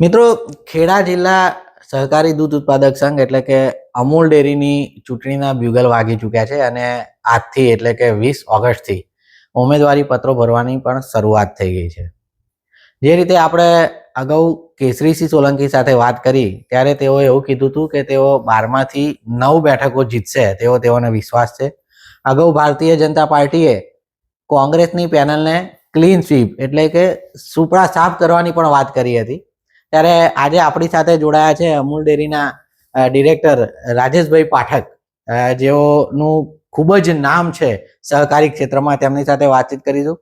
મિત્રો, ખેડા જિલ્લા સહકારી દૂધ ઉત્પાદક સંઘ એટલે કે અમૂલ ડેરીની ચૂંટણીના બ્યુગલ વાગી ચૂક્યા છે અને આજથી એટલે કે વીસ ઓગસ્ટથી ઉમેદવારી પત્રો ભરવાની પણ શરૂઆત થઈ ગઈ છે. જે રીતે આપણે અગાઉ કેસરીસિંહ સોલંકી સાથે વાત કરી, ત્યારે તેઓએ એવું કીધું હતું કે તેઓ બારમાંથી નવ બેઠકો જીતશે તેવો તેઓને વિશ્વાસ છે. અગાઉ ભારતીય જનતા પાર્ટીએ કોંગ્રેસની પેનલને ક્લીન સ્વીપ એટલે કે સુપડા સાફ કરવાની પણ વાત કરી હતી. ત્યારે આજે આપણી સાથે જોડાયા છે અમૂલ ડેરીના ડિરેક્ટર રાજેશભાઈ પાઠક. જેઓનું ખૂબ જ નામ છે સહકારી ક્ષેત્રમાં તેમની સાથે વાતચીત કરીશું.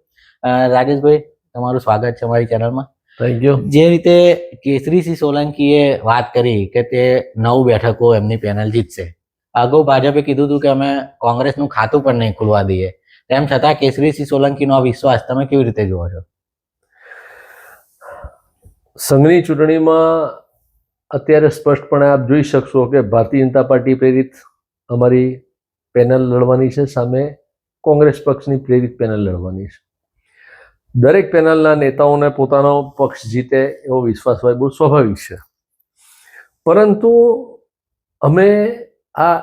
રાજેશભાઈ તમારું સ્વાગત છે અમારી ચેનલમાં. થેન્ક યુ જે રીતે કેસરીસિંહ સોલંકીએ વાત કરી કે તે નવ બેઠકો એમની પેનલ જીતશે. અગાઉ ભાજપે કીધું હતું કે અમે કોંગ્રેસનું ખાતું પણ નહીં ખુલવા દઈએ. તેમ છતાં કેસરીસિંહ સોલંકીનો આ વિશ્વાસ તમે કેવી રીતે જુઓ છો? સંઘની ચૂંટણીમાં અત્યારે સ્પષ્ટપણે આપ જોઈ શકશો કે ભારતીય જનતા પાર્ટી પ્રેરિત અમારી પેનલ લડવાની છે, સામે કોંગ્રેસ પક્ષની પ્રેરિત પેનલ લડવાની છે. દરેક પેનલના નેતાઓને પોતાનો પક્ષ જીતે એવો વિશ્વાસ હોય બહુ સ્વાભાવિક છે. પરંતુ અમે આ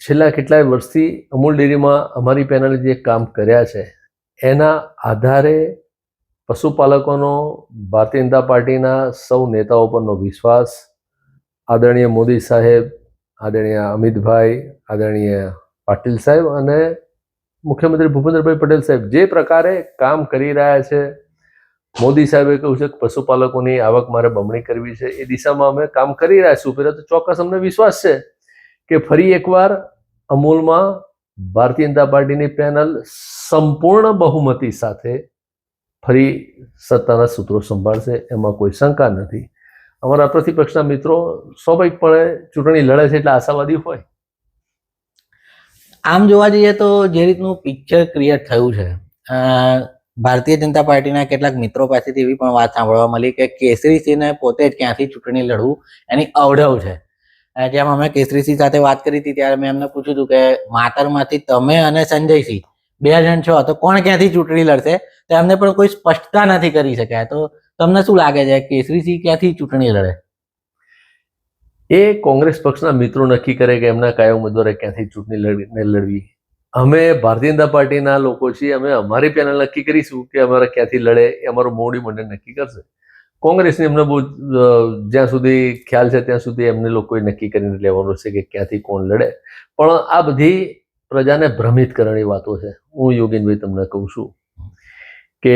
છેલ્લા કેટલાય વર્ષથી અમૂલ ડેરીમાં અમારી પેનલે જે કામ કર્યા છે, એના આધારે પશુપાલકોનો, ભારતીય જનતા પાર્ટીના સૌ નેતાઓ પરનો વિશ્વાસ, આદરણીય મોદી સાહેબ, આદરણીય અમિતભાઈ, આદરણીય પાટીલ સાહેબ અને મુખ્યમંત્રી ભૂપેન્દ્રભાઈ પટેલ સાહેબ જે પ્રકારે કામ કરી રહ્યા છે. મોદી સાહેબે કહ્યું છે કે પશુપાલકોની આવક મારે બમણી કરવી છે. એ દિશામાં અમે કામ કરી રહ્યા છીએ. પહેલાં ચોક્કસ અમને વિશ્વાસ છે કે ફરી એકવાર અમૂલમાં ભારતીય જનતા પાર્ટીની પેનલ સંપૂર્ણ બહુમતી સાથે ફરી સત્તાના સૂત્રો સંભાળશે, એમાં કોઈ શંકા નથી. અમારા પ્રતિપક્ષના મિત્રો સ્વાભાવિકપણે ચૂંટણી લડે છે એટલે આશાવાદી હોય. આમ જોવા જઈએ તો જે રીતનું પિક્ચર ક્રિએટ થયું છે ભારતીય જનતા પાર્ટીના કેટલાક મિત્રો પાસેથી એવી પણ વાત સાંભળવા મળી કે કેસરીસિંહને પોતે જ ક્યાંથી ચૂંટણી લડવું એની અવઢવ છે. જેમ અમે કેસરીસિંહ સાથે વાત કરી હતી ત્યારે મેં એમને પૂછ્યું હતું કે, માતરમાંથી તમે અને સંજયસિંહ બે જણ છો, તો કોણ ક્યાંથી ચૂંટણી લડશે? તો એમને પણ કોઈ સ્પષ્ટતા નથી કરી શક્યા. તો તમને શું લાગે છે કેસરીસિંહ ક્યાંથી ચૂંટણી લડે? એ કોંગ્રેસ પક્ષના મિત્રો નક્કી કરે કે એમના કયા ઉમેદવારે ક્યાંથી ચૂંટણી લડવી? અમે ભારતીય જનતા પાર્ટીના લોકો છીએ, અમે અમારી પેનલ નક્કી કરીશું કે અમારે ક્યાંથી લડે એ અમારું મોવડી મંડળ નક્કી કરશે. કોંગ્રેસની એમને બહુ જ્યાં સુધી ખ્યાલ છે, ત્યાં સુધી એમને લોકોએ નક્કી કરીને લેવાનું છે કે ક્યાંથી કોણ લડે. પણ આ બધી પ્રજાને ભ્રમિત કરવાની વાતો છે. હું યોગેનભાઈ તમને કહું છું કે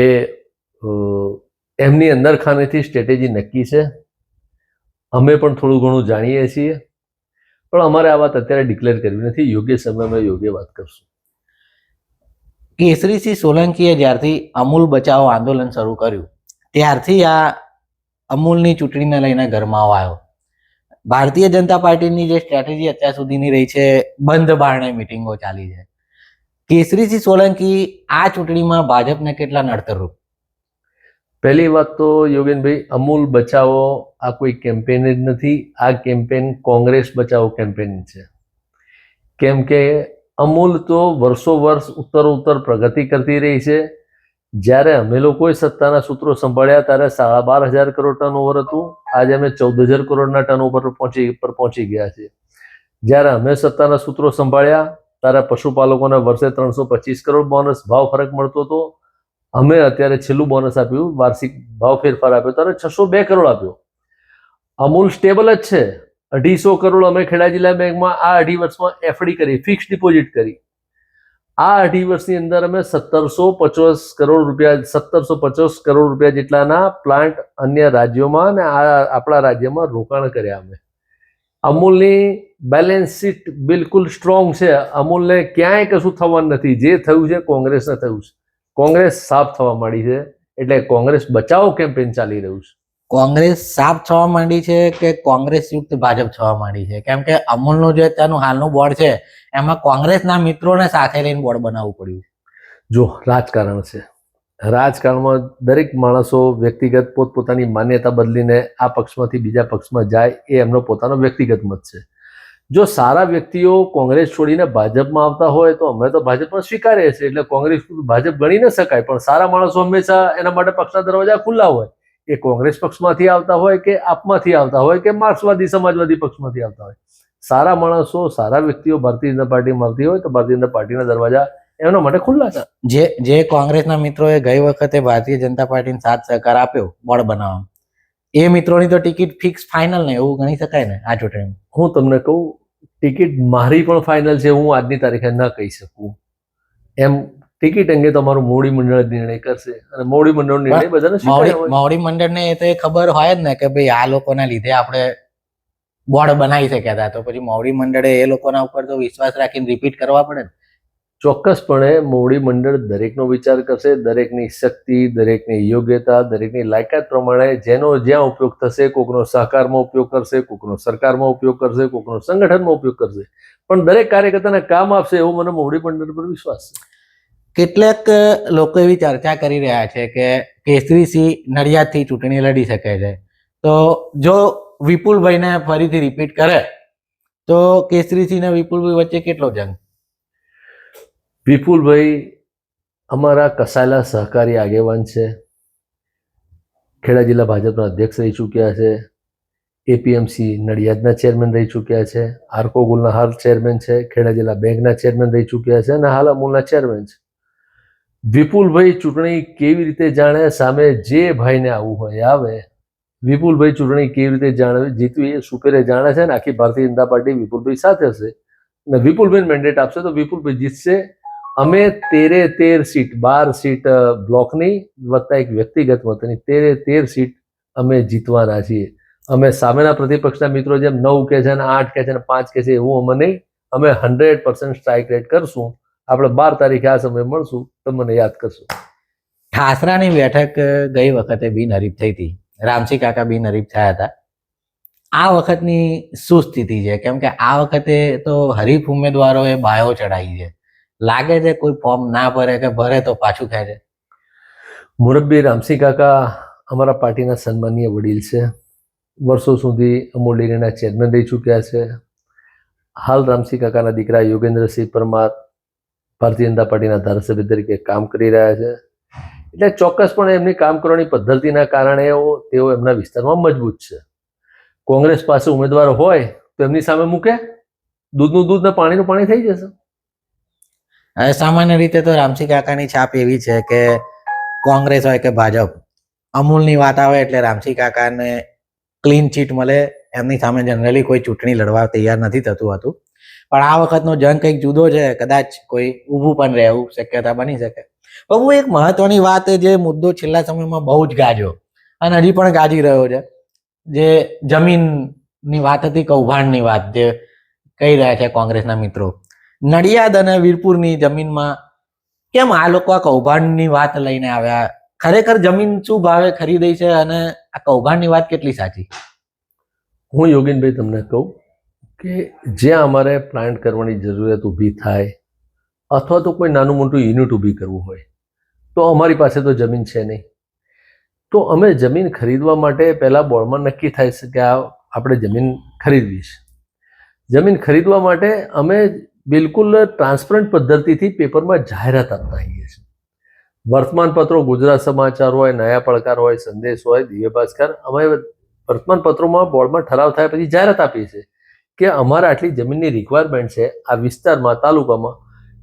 એમની અંદર ખાનેથી સ્ટ્રેટેજી નક્કી છે. અમે પણ થોડું ઘણું જાણીએ છીએ. પણ અમારે આ વાત અત્યારે ડિક્લેર કરવી નથી. યોગ્ય સમયમાં યોગ્ય વાત કરશું. કેસરીસિંહ સોલંકીએ જ્યારથી અમૂલ બચાવો આંદોલન શરૂ કર્યું, ત્યારથી આ અમૂલની ચૂંટણીને લઈને ગરમાવો આવ્યો. ભારતીય જનતા પાર્ટીની જે સ્ટ્રેટેજી અત્યાર સુધીની રહી છે, બંધ બારણે મિટિંગો ચાલી છે. કેસરીસિંહ સોલંકી આ ચૂંટણીમાં ભાજપને કેટલા નડતરરૂપ પહેલી વાત તો યોગેનભાઈ, અમૂલ બચાવો, આ કોઈ કેમ્પેન જ નથી. આ કેમ્પેન કોંગ્રેસ બચાવો કેમ્પેન છે. કેમ કે અમૂલ તો વર્ષો વર્ષ ઉત્તર ઉત્તર પ્રગતિ કરતી રહી છે. જ્યારે અમે લોકોએ સત્તાના સૂત્રો સંભાળ્યા ત્યારે સાડા બાર હજાર કરોડ ટર્નઓવર હતું. આજે અમે ચૌદ હજાર કરોડના ટર્નઓવર પહોંચી, પર પહોંચી ગયા છે જ્યારે અમે સત્તાના સૂત્રો સંભાળ્યા ત્યારે પશુપાલકોને વર્ષે ત્રણસો પચીસ કરોડ બોનસ ભાવ ફરક મળતો હતો. અમે અત્યારે છેલ્લું બોનસ આપ્યું, વાર્ષિક ભાવ ફેરફાર આપ્યો ત્યારે છસો બે કરોડ આપ્યો. અમૂલ સ્ટેબલ જ છે. અઢીસો કરોડ અમે ખેડા જિલ્લા બેંકમાં આ અઢી વર્ષમાં એફડી કરી ફિક્સ ડિપોઝિટ કરી. આ અઢી વર્ષની અંદર અમે સત્તરસો પચાસ કરોડ રૂપિયા, સત્તરસો પચાસ કરોડ રૂપિયા જેટલાના પ્લાન્ટ અન્ય રાજ્યોમાં અને આ આપણા રાજ્યમાં રોકાણ કર્યા અમે. અમૂલની બેલેન્સ શીટ બિલકુલ સ્ટ્રોંગ છે. અમૂલને ક્યાંય કશું થવાનું નથી. જે થયું છે કોંગ્રેસને થયું છે. કોંગ્રેસ સાફ થવા માંડી છે. એટલે કોંગ્રેસ બચાવ કેમ્પેન ચાલી રહ્યું છે. કોંગ્રેસ સાફ થવા માંડી છે કે કોંગ્રેસ યુક્ત ભાજપ થવા માંડી છે? કેમ કે અમૂલનું જે અત્યારનું હાલનું બોર્ડ છે, એમાં કોંગ્રેસના મિત્રોને સાથે લઈને બોર્ડ બનાવવું પડ્યું જો, રાજકારણ છે. રાજકારણમાં દરેક માણસો વ્યક્તિગત પોતપોતાની માન્યતા બદલીને આ પક્ષમાંથી બીજા પક્ષમાં જાય એ એમનો પોતાનો વ્યક્તિગત મત છે. જો સારા વ્યક્તિઓ કોંગ્રેસ છોડીને ભાજપમાં આવતા હોય તો અમે તો ભાજપમાં સ્વીકારીએ છીએ. એટલે કોંગ્રેસ ભાજપ ગણી ન શકાય, પણ સારા માણસો હંમેશા એના માટે પક્ષના દરવાજા ખુલ્લા હોય. એ કોંગ્રેસ પક્ષમાંથી આવતા હોય કે આપમાંથી આવતા હોય કે માર્ક્સવાદી સમાજવાદી પક્ષમાંથી આવતા હોય? સારા માણસો સારા વ્યક્તિઓ ભારતીય જનતા પાર્ટીમાં આવતી હોય તો ભારતીય જનતા પાર્ટીના દરવાજા એમના માટે ખુલ્લા છે. જે જે કોંગ્રેસના મિત્રોએ ગઈ વખતે ભારતીય જનતા પાર્ટીને સાથ સહકાર આપ્યો બોર્ડ બનાવવા એ મિત્રોની તો ટિકિટ ફિક્સ ફાઇનલ ને એવું ગણી શકાય ને આ ચૂંટણીમાં? હું તમને કહું ટિકિટ મારી પણ ફાઇનલ છે હું આજની તારીખે ન કહી શકું. એમ ટિકિટ અંગે તમારું મોડી મંડળ જ નિર્ણય કરશે. અને મોડી મંડળ નિર્ણય બધાને મોવડી. મોવડી મંડળને એ તો એ ખબર હોય જ ને કે ભાઈ આ લોકોના લીધે આપણે બોર્ડ બનાવી શક્યા હતા. તો પછી મોવડી મંડળે એ લોકોના ઉપર તો વિશ્વાસ રાખીને રિપીટ કરવા પડે ને. ચોક્કસપણે મોવડી મંડળ દરેકનો વિચાર કરશે દરેકની શક્તિ દરેકની યોગ્યતા દરેકની લાયકાત પ્રમાણે જેનો જ્યાં ઉપયોગ થશે કોકનો સહકારમાં ઉપયોગ કરશે કોકનો સરકારમાં ઉપયોગ કરશે કોકનો સંગઠનમાં ઉપયોગ કરશે. પણ દરેક કાર્યકર્તાને કામ આપશે એવો મને મોવડી મંડળ પર વિશ્વાસ છે. કેટલાક લોકો એવી ચર્ચા કરી રહ્યા છે કે કેસરી સિંહ નડિયાદથી ચૂંટણી લડી શકે છે. તો જો વિપુલભાઈને ફરીથી રિપીટ કરે, તો કેસરીસિંહ અને વિપુલભાઈ વચ્ચે કેટલો જંગ? વિપુલભાઈ અમારા કસાયેલા સહકારી આગેવાન છે. ખેડા જિલ્લા ભાજપના અધ્યક્ષ રહી ચૂક્યા છે. એપીએમસી નડિયાદના ચેરમેન રહી ચૂક્યા છે. આર્કો ગુલના હાલ ચેરમેન છે. ખેડા જિલ્લા બેંકના ચેરમેન રહી ચૂક્યા છે અને હાલ અમૂલના ચેરમેન છે. વિપુલભાઈ ચૂંટણી કેવી રીતે જાણે સામે જે ભાઈને આવું હોય આવે, વિપુલભાઈ ચૂંટણી કેવી રીતે જાણે જીતવી એ સુપેરે જાણે છે ને, આખી ભારતીય જનતા પાર્ટી વિપુલભાઈ સાથે હશે. અને વિપુલભાઈ મેન્ડેટ આપશે તો વિપુલભાઈ જીતશે. અમે તેરે તેર સીટ, બાર સીટ બ્લોકની વત્તા એક વ્યક્તિગત મતની તેરે તેર સીટ અમે જીતવાના છીએ. અમે સામેના પ્રતિપક્ષના મિત્રો જેમ નવ કે છે ને, આઠ કે છે ને, પાંચ કે છે એવું અમે નહીં, અમે હંડ્રેડ પર્સન્ટ સ્ટ્રાઇક રેટ કરશું. આપણે બાર તારીખે આ સમય મળશું. તો મને યાદ કરશું. ઠાસરાની બેઠક ગઈ વખતે બિનહરીફ થઈ હતી. રામસિંહ કાકા બિનહરીફ થયા હતા. આ વખતની શું સ્થિતિ છે? કેમ કે આ વખતે તો હરીફ ઉમેદવારોએ બાયો ચડાવી છે. લાગે છે કોઈ ફોર્મ ના ભરે કે ભરે તો પાછું ખેંચે. મુરબ્બી રામસિંહ કાકા અમારા પાર્ટીના સન્માનીય વડીલ છે. વર્ષો સુધી અમૂલ ડેરીના ચેરમેન રહી ચૂક્યા છે. હાલ રામસિંહ કાકાના દીકરા યોગેન્દ્રસિંહ પરમાર ભારતીય જનતા પાર્ટીના ધારાસભ્ય તરીકે કામ કરી રહ્યા છે. એટલે ચોક્કસપણે એમની કામ કરવાની પદ્ધતિના કારણે તેઓ એમના વિસ્તારમાં મજબૂત છે. કોંગ્રેસ પાસે ઉમેદવાર હોય તો એમની સામે મૂકે. દૂધનું દૂધ ને પાણીનું પાણી થઈ જશે. હવે સામાન્ય રીતે તો રામસિંહ કાકાની છાપ એવી છે કે કોંગ્રેસ હોય કે ભાજપ, અમૂલની વાત આવે એટલે રામસિંહ કાકાને ક્લીન ચીટ મળે. એમની સામે જનરલી કોઈ ચૂંટણી લડવા તૈયાર નથી થતું હતું. પણ આ વખતનો જંગ કંઈક જુદો છે, કદાચ કોઈ ઊભું પણ રહેવું શક્યતા બની શકે. બહુ એક મહત્વની વાત જે મુદ્દો છેલ્લા સમયમાં બહુ જ ગાજ્યો, અને હજી પણ ગાજી રહ્યો છે, જે જમીનની વાત હતી કૌભાંડની વાત જે કહી રહ્યા છે કોંગ્રેસના મિત્રો. નડિયાદ અને વીરપુરની જમીનમાં કેમ આ લોકો આ કૌભાંડની વાત લઈને આવ્યા? ખરેખર જમીન શું ભાવે ખરીદી છે, અને આ કૌભાંડની વાત કેટલી સાચી? હું યોગેનભાઈ તમને કહું કે જ્યાં અમારે પ્લાન્ટ કરવાની જરૂરિયાત ઊભી થાય, અથવા તો કોઈ નાનું મોટું યુનિટ ઊભી કરવું હોય, તો અમારી પાસે તો જમીન છે નહીં. તો અમે જમીન ખરીદવા માટે પહેલાં બોર્ડમાં નક્કી થાય છે કે આ આપણે જમીન ખરીદવી છે. જમીન ખરીદવા માટે અમે બિલકુલ ટ્રાન્સપરન્ટ પદ્ધતિથી પેપરમાં જાહેરાત આપતા આવીએ છીએ. વર્તમાનપત્રો ગુજરાત સમાચાર હોય, નયા પડકાર હોય, સંદેશ હોય, દિવ્ય ભાસ્કર, અમે વર્તમાનપત્રોમાં બોર્ડમાં ઠરાવ થાય પછી જાહેરાત આપીએ છે કે અમારે આટલી જમીનની રિક્વાયરમેન્ટ છે આ વિસ્તારમાં, તાલુકામાં,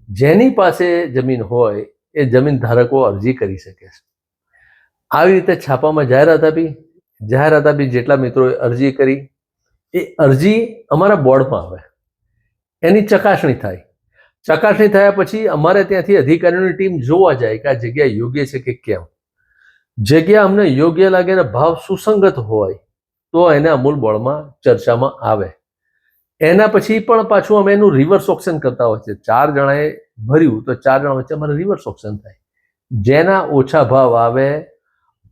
જેની પાસે જમીન હોય, એ જમીન ધારકો અરજી કરી શકે છે. આવી રીતે છાપામાં જાહેરાત આપી. જાહેરાત આપી જેટલા મિત્રોએ અરજી કરી. એ અરજી અમારા બોર્ડમાં આવે. એની ચકાસણી થાય. ચકાસણી થયા પછી અમારે ત્યાંથી અધિકારીઓની ટીમ જોવા જાય કે આ જગ્યા યોગ્ય છે કે કેમ. જગ્યા અમને યોગ્ય લાગે અને ભાવ સુસંગત હોય, તો એને અમૂલ બોર્ડમાં ચર્ચામાં આવે. એના પછી પણ પાછું અમે એનું રિવર્સ ઓપ્શન કરતા હોય છે. ચાર જણાએ ભર્યું તો ચાર જણા વચ્ચે અમારે રિવર્સ ઓપ્શન થાય. જેના ઓછા ભાવ આવે,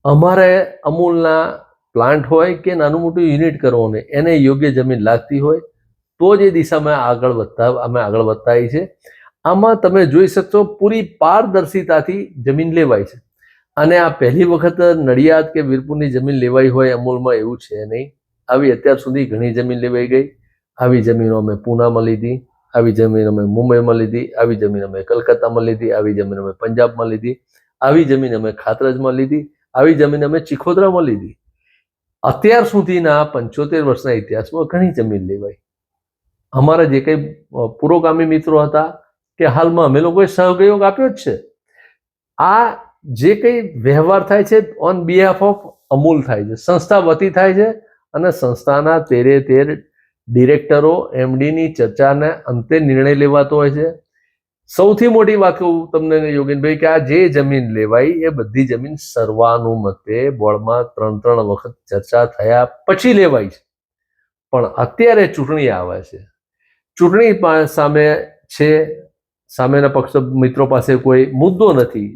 અમારે અમૂલના પ્લાન્ટ હોય કે નાનું મોટું યુનિટ કરવું હોય એને યોગ્ય જમીન લાગતી હોય, તો જ એ દિશામાં આગળ વધતા, અમે આગળ વધતા છે આમાં તમે જોઈ શકશો પૂરી પારદર્શિતાથી જમીન લેવાય છે. અને આ પહેલી વખત નડિયાદ કે વીરપુરની જમીન લેવાઈ હોય અમૂલમાં એવું છે નહીં. આવી અત્યાર સુધી ઘણી જમીન લેવાઈ ગઈ. આવી જમીનો અમે પૂનામાં લીધી, આવી જમીન અમે મુંબઈમાં લીધી, આવી જમીન અમે કલકત્તામાં લીધી, આવી જમીન અમે પંજાબમાં લીધી, આવી જમીન અમે ખાતરજમાં લીધી, આવી જમીન અમે ચિખોદરામાં લીધી. અત્યાર સુધીના પંચોતેર વર્ષના ઇતિહાસમાં ઘણી જમીન લેવાઈ. અમારા જે કંઈ પુરોગામી મિત્રો હતા કે હાલમાં અમે લોકોએ સહયોગ આપ્યો જ છે. આ જે કંઈ વ્યવહાર થાય છે ઓન બિહાફ ઓફ અમૂલ થાય છે, સંસ્થા વતી થાય છે અને સંસ્થાના તેરે તેર ડિરેક્ટરો, એમડીની ચર્ચાને અંતે નિર્ણય લેવાતો હોય છે. સૌથી મોટી વાત કહું તમને યોગેનભાઈ, કે આ જે જમીન લેવાઈ એ બધી જમીન સર્વાનુમતે બોર્ડમાં ત્રણ ત્રણ વખત ચર્ચા થયા પછી લેવાઈ છે. પણ અત્યારે ચૂંટણી આવે છે. ચૂંટણી સામે છે સામેના પક્ષ મિત્રો પાસે કોઈ મુદ્દો નથી.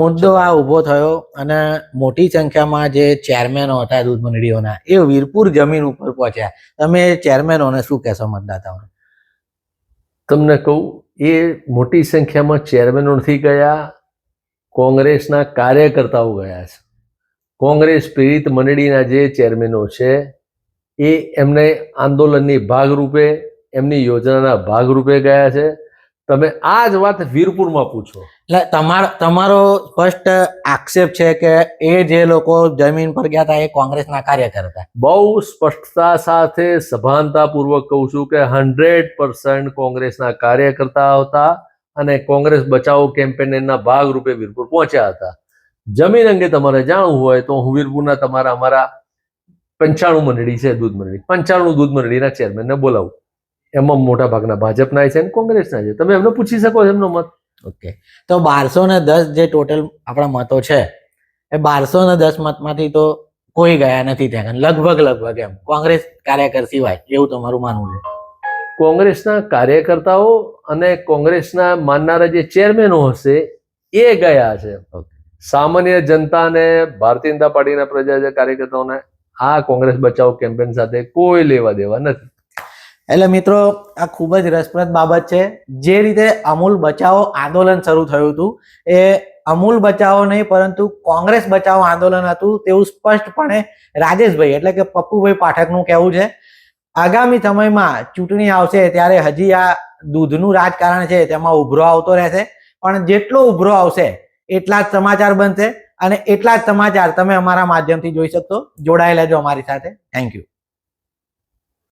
મુદ્દો આ ઊભો થયો અને મોટી સંખ્યામાં જે ચેરમેનો હતા દૂધ મંડળીઓના એ વીરપુર જમીન ઉપર પહોંચ્યા. તમે ચેરમેનોને શું કહેશો મતદાતાઓને? તમને કહું એ મોટી સંખ્યામાં ચેરમેનો નથી ગયા કોંગ્રેસના કાર્યકર્તાઓ ગયા છે. કોંગ્રેસ પીડિત મંડળીના જે ચેરમેનો છે એ એમને આંદોલનની ભાગરૂપે એમની યોજનાના ભાગરૂપે ગયા છે. તમે આ જ વાત વીરપુરમાં પૂછો. એટલે તમારો તમારો સ્પષ્ટ આક્ષેપ છે કે એ જે લોકો જમીન પર ગયા હતા એ કોંગ્રેસના કાર્યકર હતા બહુ સ્પષ્ટતા સાથે સભાનતાપૂર્વક કહું છું કે હંડ્રેડ પર્સન્ટ કોંગ્રેસના કાર્યકર્તા હતા અને કોંગ્રેસ બચાવો કેમ્પેનના ભાગરૂપે વીરપુર પહોંચ્યા હતા. જમીન અંગે તમારે જાણવું હોય તો હું વીરપુરના તમારા અમારા પંચાણું મંડળી છે દૂધ મંડળી. પંચાણું દૂધ મંડળીના ચેરમેનને બોલાવું. એમાં મોટા ભાગના ભાજપના છે અને કોંગ્રેસના છે. તમે એમને પૂછી શકો છો એમનો મત. ઓકે. તો બારસો ને દસ જે ટોટલ આપણા મતો છે એ બારસો ને દસ મતમાંથી તો કોઈ ગયા નથી ત્યાં. લગભગ લગભગ એમ. કોંગ્રેસ કાર્યકર સિવાય એવું તમારું માનવું છે. કોંગ્રેસના કાર્યકર્તાઓ અને કોંગ્રેસના માનનારા જે ચેરમેનો હશે એ ગયા છે. સામાન્ય જનતાને ભારતીય જનતા પાર્ટીના પ્રજા કાર્યકર્તાઓને આ કોંગ્રેસ બચાવ કેમ્પેન સાથે કોઈ લેવા દેવા નથી. એટલે મિત્રો, આ ખૂબ જ રસપ્રદ બાબત છે. જે રીતે અમૂલ બચાવો આંદોલન શરૂ થયું હતું, એ અમૂલ બચાવો નહીં, પરંતુ કોંગ્રેસ બચાવો આંદોલન હતું તેવું સ્પષ્ટપણે રાજેશભાઈ, એટલે કે પપ્પુભાઈ પાઠકનું કહેવું છે. આગામી સમયમાં ચૂંટણી આવશે ત્યારે હજી આ દૂધનું રાજકારણ છે, તેમાં ઉભરો આવતો રહેશે. પણ જેટલો ઉભરો આવશે, એટલા જ સમાચાર બનશે અને એટલા જ સમાચાર તમે અમારા માધ્યમથી જોઈ શકશો. જોડાયેલા જો અમારી સાથે. Thank you